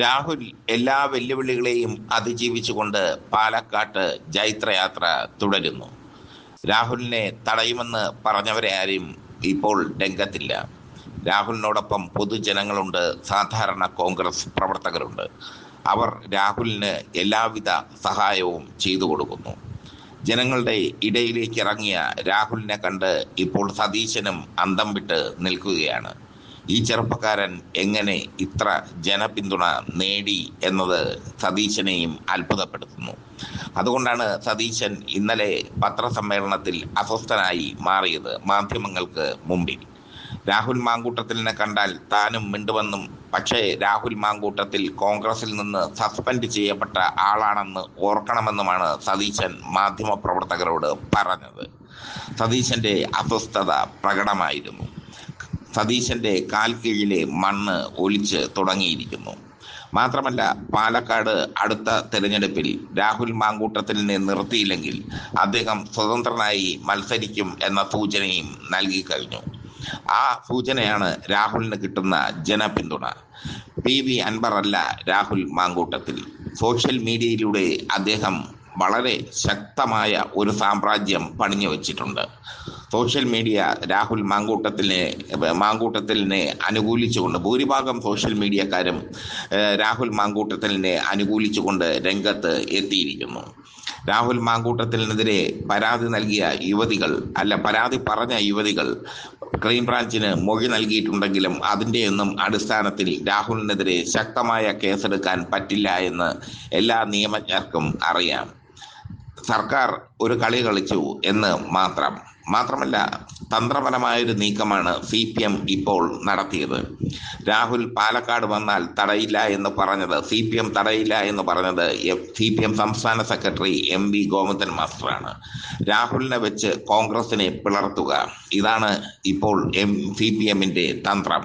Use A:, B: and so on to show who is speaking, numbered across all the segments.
A: രാഹുൽ എല്ലാ വെല്ലുവിളികളെയും അതിജീവിച്ചുകൊണ്ട് പാലക്കാട്ട് ജൈത്രയാത്ര തുടരുന്നു. രാഹുലിനെ തടയുമെന്ന് പറഞ്ഞവരെ ആരും ഇപ്പോൾ രംഗത്തില്ല. രാഹുലിനോടൊപ്പം പൊതുജനങ്ങളുണ്ട് സാധാരണ കോൺഗ്രസ് പ്രവർത്തകരുണ്ട്. അവർ രാഹുലിന് എല്ലാവിധ സഹായവും ചെയ്തു കൊടുക്കുന്നു. ജനങ്ങളുടെ ഇടയിലേക്ക് ഇറങ്ങിയ രാഹുലിനെ കണ്ട് ഇപ്പോൾ സതീശനും അന്തം വിട്ട് നിൽക്കുകയാണ്. ഈ ചെറുപ്പക്കാരൻ എങ്ങനെ ഇത്ര ജനപിന്തുണ നേടി എന്നത് സതീശനെയും അത്ഭുതപ്പെടുത്തുന്നു. അതുകൊണ്ടാണ് സതീശൻ ഇന്നലെ പത്രസമ്മേളനത്തിൽ അസ്വസ്ഥനായി മാറിയത് മാധ്യമങ്ങൾക്ക് മുമ്പിൽ. രാഹുൽ മാങ്കൂട്ടത്തിലിനെ കണ്ടാൽ താനും മിണ്ടുവെന്നും പക്ഷേ രാഹുൽ മാങ്കൂട്ടത്തിൽ കോൺഗ്രസിൽ നിന്ന് സസ്പെൻഡ് ചെയ്യപ്പെട്ട ആളാണെന്ന് ഓർക്കണമെന്നുമാണ് സതീശൻ മാധ്യമപ്രവർത്തകരോട് പറഞ്ഞത്. സതീശന്റെ അസ്വസ്ഥത പ്രകടമായിരുന്നു. സതീശന്റെ കാൽ കീഴിലെ മണ്ണ് ഒളിച്ച് തുടങ്ങിയിരിക്കുന്നു. മാത്രമല്ല പാലക്കാട് അടുത്ത തെരഞ്ഞെടുപ്പിൽ രാഹുൽ മാങ്കൂട്ടത്തിനെ നിർത്തിയില്ലെങ്കിൽ അദ്ദേഹം സ്വതന്ത്രനായി മത്സരിക്കും എന്ന സൂചനയും നൽകി കഴിഞ്ഞു. ആ സൂചനയാണ് രാഹുലിന് കിട്ടുന്ന ജനപിന്തുണ. പി വി അൻവർ അല്ല രാഹുൽ മാങ്കൂട്ടത്തിൽ. സോഷ്യൽ മീഡിയയിലൂടെ അദ്ദേഹം വളരെ ശക്തമായ ഒരു സാമ്രാജ്യം പണിഞ്ഞു വച്ചിട്ടുണ്ട്. സോഷ്യൽ മീഡിയ രാഹുൽ മാങ്കൂട്ടത്തിനെ മാങ്കൂട്ടത്തിനെ അനുകൂലിച്ചുകൊണ്ട് ഭൂരിഭാഗം സോഷ്യൽ മീഡിയക്കാരും രാഹുൽ മാങ്കൂട്ടത്തിനെ അനുകൂലിച്ചുകൊണ്ട് രംഗത്ത് എത്തിയിരിക്കുന്നു. രാഹുൽ മാങ്കൂട്ടത്തിനെതിരെ പരാതി നൽകിയ യുവതികൾ അല്ല പരാതി പറഞ്ഞ യുവതികൾ ക്രൈംബ്രാഞ്ചിന് മൊഴി നൽകിയിട്ടുണ്ടെങ്കിലും അതിന്റെയൊന്നും അടിസ്ഥാനത്തിൽ രാഹുലിനെതിരെ ശക്തമായ കേസെടുക്കാൻ പറ്റില്ല എന്ന് എല്ലാ നിയമജ്ഞർക്കും അറിയാം. സർക്കാർ ഒരു കളി കളിച്ചു എന്ന് മാത്രം. മാത്രമല്ല തന്ത്രപരമായൊരു നീക്കമാണ് സി പി എം ഇപ്പോൾ നടത്തിയത്. രാഹുൽ പാലക്കാട് വന്നാൽ തടയില്ല എന്ന് പറഞ്ഞത് സി പി എം തടയില്ല എന്ന് പറഞ്ഞത് സി പി എം സംസ്ഥാന സെക്രട്ടറി എം വി ഗോവിന്ദൻ മാസ്റ്ററാണ്. രാഹുലിനെ വെച്ച് കോൺഗ്രസിനെ പിളർത്തുക. ഇതാണ് ഇപ്പോൾ എം സി പി എമ്മിന്റെ തന്ത്രം.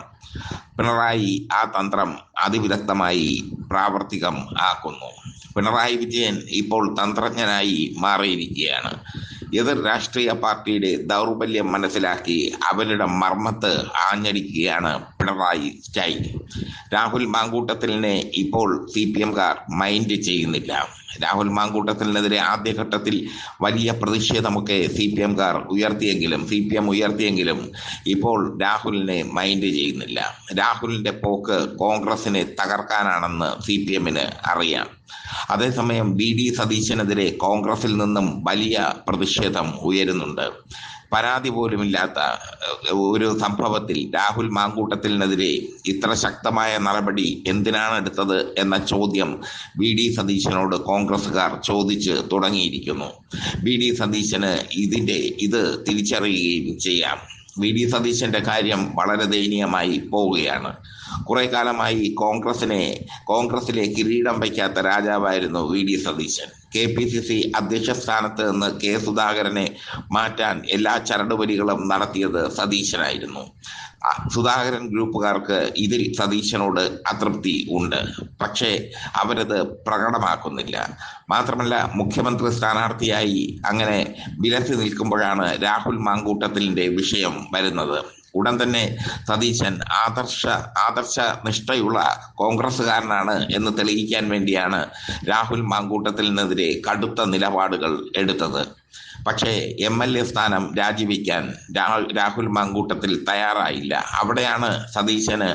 A: പിണറായി ആ തന്ത്രം അതിവിദഗ്ധമായി പ്രാവർത്തികം ആക്കുന്നു. പിണറായി വിജയൻ ഇപ്പോൾ തന്ത്രജ്ഞനായി മാറിയിരിക്കുകയാണ്. എതിർ രാഷ്ട്രീയ പാർട്ടിയുടെ ദൗർബല്യം മനസ്സിലാക്കി അവരുടെ മർമ്മത്ത് ആഞ്ഞടിക്കുകയാണ് പിണറായി സ്റ്റൈൽ രാഹുൽ മാങ്കൂട്ടത്തിലിനെ ഇപ്പോൾ സി പി എംകാർ മൈൻഡ് ചെയ്യുന്നില്ല. രാഹുൽ മാങ്കൂട്ടത്തിനെതിരെ ആദ്യഘട്ടത്തിൽ വലിയ പ്രതിഷേധമൊക്കെ സി പി എംകാർ ഉയർത്തിയെങ്കിലും സി പി എം ഉയർത്തിയെങ്കിലും ഇപ്പോൾ രാഹുലിനെ മൈൻഡ് ചെയ്യുന്നില്ല. രാഹുലിന്റെ പോക്ക് കോൺഗ്രസിനെ തകർക്കാനാണെന്ന് സി പി എമ്മിന് അറിയാം. അതേസമയം ബി ഡി സതീശനെതിരെ കോൺഗ്രസിൽ നിന്നും വലിയ പ്രതിഷേധം ഉയരുന്നുണ്ട്. പരാതി പോലുമില്ലാത്ത ഒരു സംഭവത്തിൽ രാഹുൽ മാങ്കൂട്ടത്തിനെതിരെ ഇത്ര ശക്തമായ നടപടി എന്തിനാണ് എടുത്തത് എന്ന ചോദ്യം വി ഡി സതീശനോട് കോൺഗ്രസുകാർ ചോദിച്ച് തുടങ്ങിയിരിക്കുന്നു. വി ഡി സതീശന് ഇതിന്റെ ഇത് തിരിച്ചറിയുകയും ചെയ്യാം. വി ഡി സതീശന്റെ കാര്യം വളരെ ദയനീയമായി പോവുകയാണ്. കുറെ കാലമായി കോൺഗ്രസിനെ കോൺഗ്രസിലെ കിരീടം വയ്ക്കാത്ത രാജാവായിരുന്നു V D Satheesan. K P C C അധ്യക്ഷ സ്ഥാനത്ത് നിന്ന് കെ സുധാകരനെ മാറ്റാൻ എല്ലാ ചരടുവലികളും നടത്തിയത് സതീശനായിരുന്നു. സുധാകരൻ ഗ്രൂപ്പുകാർക്ക് ഇതിൽ സതീശനോട് അതൃപ്തി ഉണ്ട്. പക്ഷേ അവരത് പ്രകടമാക്കുന്നില്ല. മാത്രമല്ല മുഖ്യമന്ത്രി സ്ഥാനാർത്ഥിയായി അങ്ങനെ വിലസി നിൽക്കുമ്പോഴാണ് രാഹുൽ മാങ്കൂട്ടത്തിലിന്റെ വിഷയം വരുന്നത്. ഉടൻ തന്നെ സതീശൻ ആദർശ ആദർശ നിഷ്ഠയുള്ള കോൺഗ്രസ്സുകാരനാണ് എന്ന് തെളിയിക്കാൻ വേണ്ടിയാണ് രാഹുൽ മാങ്കൂട്ടത്തിനെതിരെ കടുത്ത നിലപാടുകൾ എടുത്തത്. പക്ഷേ എം എൽ എ സ്ഥാനം രാജിവെക്കാൻ രാഹുൽ മാങ്കൂട്ടത്തിൽ തയ്യാറായില്ല. അവിടെയാണ് സതീശന്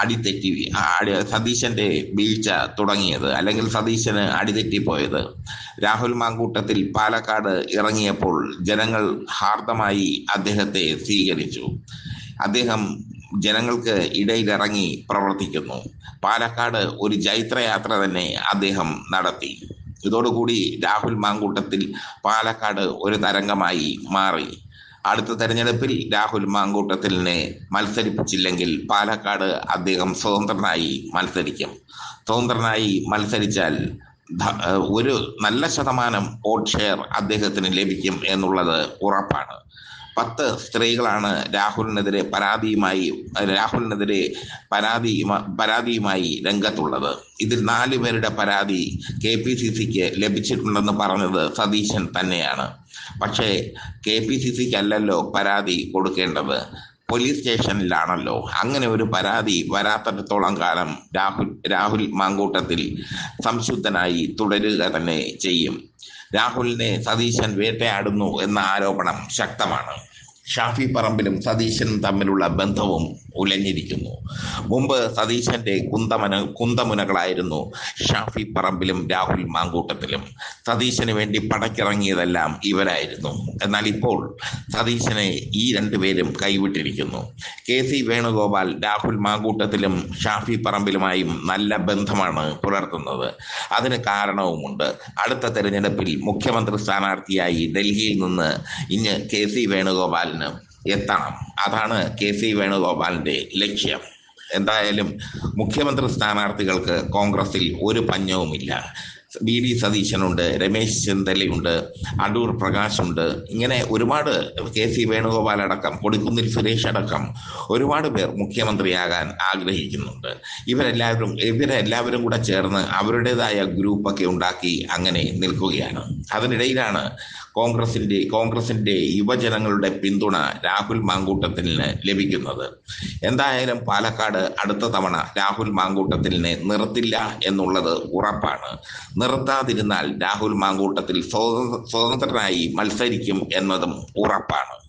A: അടിതെറ്റി അടി സതീശന്റെ വീഴ്ച തുടങ്ങിയത് അല്ലെങ്കിൽ സതീശന് അടിതെറ്റിപ്പോയത്. രാഹുൽ മാങ്കൂട്ടത്തിൽ പാലക്കാട് ഇറങ്ങിയപ്പോൾ ജനങ്ങൾ ഹാർദമായി അദ്ദേഹത്തെ സ്വീകരിച്ചു. അദ്ദേഹം ജനങ്ങൾക്ക് ഇടയിലിറങ്ങി പ്രവർത്തിക്കുന്നു. പാലക്കാട് ഒരു ജൈത്രയാത്ര തന്നെ അദ്ദേഹം നടത്തി. ഇതോടുകൂടി രാഹുൽ മാങ്കൂട്ടത്തിൽ പാലക്കാട് ഒരു തരംഗമായി മാറി. അടുത്ത തെരഞ്ഞെടുപ്പിൽ രാഹുൽ മാങ്കൂട്ടത്തിലിനെ മത്സരിപ്പിച്ചില്ലെങ്കിൽ പാലക്കാട് അദ്ദേഹം സ്വതന്ത്രനായി മത്സരിക്കും. സ്വതന്ത്രനായി മത്സരിച്ചാൽ ഒരു നല്ല ശതമാനം വോട്ട് ഷെയർ അദ്ദേഹത്തിന് ലഭിക്കും എന്നുള്ളത് ഉറപ്പാണ്. പത്ത് സ്ത്രീകളാണ് രാഹുലിനെതിരെ പരാതിയുമായി രാഹുലിനെതിരെ പരാതി പരാതിയുമായി രംഗത്തുള്ളത്. ഇതിൽ നാലു പേരുടെ പരാതി കെ പി സി സിക്ക് ലഭിച്ചിട്ടുണ്ടെന്ന് പറഞ്ഞത് സതീശൻ തന്നെയാണ്. പക്ഷേ കെ പി സി സിക്ക് അല്ലല്ലോ പരാതി കൊടുക്കേണ്ടത്. പോലീസ് സ്റ്റേഷനിലാണല്ലോ. അങ്ങനെ ഒരു പരാതി വരാത്തിടത്തോളം കാലം രാഹുൽ രാഹുൽ മാങ്കൂട്ടത്തിൽ സംശുദ്ധനായി തുടരുക തന്നെ ചെയ്യും. രാഹുലിനെ സതീശൻ വേട്ടയാടുന്നു എന്ന ആരോപണം ശക്തമാണ്. ഷാഫി പറമ്പിലും സതീശനും തമ്മിലുള്ള ബന്ധവും ഉലഞ്ഞിരിക്കുന്നു. മുമ്പ് സതീശന്റെ കുന്തമന കുന്തമുനകളായിരുന്നു ഷാഫി പറമ്പിലും രാഹുൽ മാങ്കൂട്ടത്തിലും. സതീശന് വേണ്ടി പടക്കിറങ്ങിയതെല്ലാം ഇവരായിരുന്നു. എന്നാൽ ഇപ്പോൾ സതീശനെ ഈ രണ്ടുപേരും കൈവിട്ടിരിക്കുന്നു. കെ സി വേണുഗോപാൽ രാഹുൽ മാങ്കൂട്ടത്തിലും ഷാഫി പറമ്പിലുമായും നല്ല ബന്ധമാണ് പുലർത്തുന്നത്. അതിന് കാരണവുമുണ്ട്. അടുത്ത തെരഞ്ഞെടുപ്പിൽ മുഖ്യമന്ത്രി സ്ഥാനാർത്ഥിയായി ഡൽഹിയിൽ നിന്ന് ഇന്ന് കെ സി വേണുഗോപാലിന് എത്തണം അതാണ് കെ സി വേണുഗോപാലിന്റെ ലക്ഷ്യം. എന്തായാലും മുഖ്യമന്ത്രി സ്ഥാനാർത്ഥികൾക്ക് കോൺഗ്രസിൽ ഒരു പഞ്ഞവുമില്ല. ബി ഡി സതീശനുണ്ട് രമേശ് ചെന്തലയുണ്ട് അടൂർ പ്രകാശുണ്ട്. ഇങ്ങനെ ഒരുപാട് കെ സി വേണുഗോപാൽ അടക്കം കൊടിക്കുന്നിൽ സുരേഷ് അടക്കം ഒരുപാട് പേർ മുഖ്യമന്ത്രിയാകാൻ ആഗ്രഹിക്കുന്നുണ്ട്. ഇവരെല്ലാവരും ഇവരെല്ലാവരും കൂടെ ചേർന്ന് അവരുടേതായ ഗ്രൂപ്പൊക്കെ ഉണ്ടാക്കി അങ്ങനെ നിൽക്കുകയാണ്. അതിനിടയിലാണ് കോൺഗ്രസിന്റെ കോൺഗ്രസിന്റെ യുവജനങ്ങളുടെ പിന്തുണ രാഹുൽ മാങ്കൂട്ടത്തിന് ലഭിക്കുന്നത്. എന്തായാലും പാലക്കാട് അടുത്ത തവണ രാഹുൽ മാങ്കൂട്ടത്തിന് നിർത്തില്ല എന്നുള്ളത് ഉറപ്പാണ്. നിർത്താതിരുന്നാൽ രാഹുൽ മാങ്കൂട്ടത്തിൽ സ്വതന്ത്രനായി മത്സരിക്കും എന്നതും ഉറപ്പാണ്.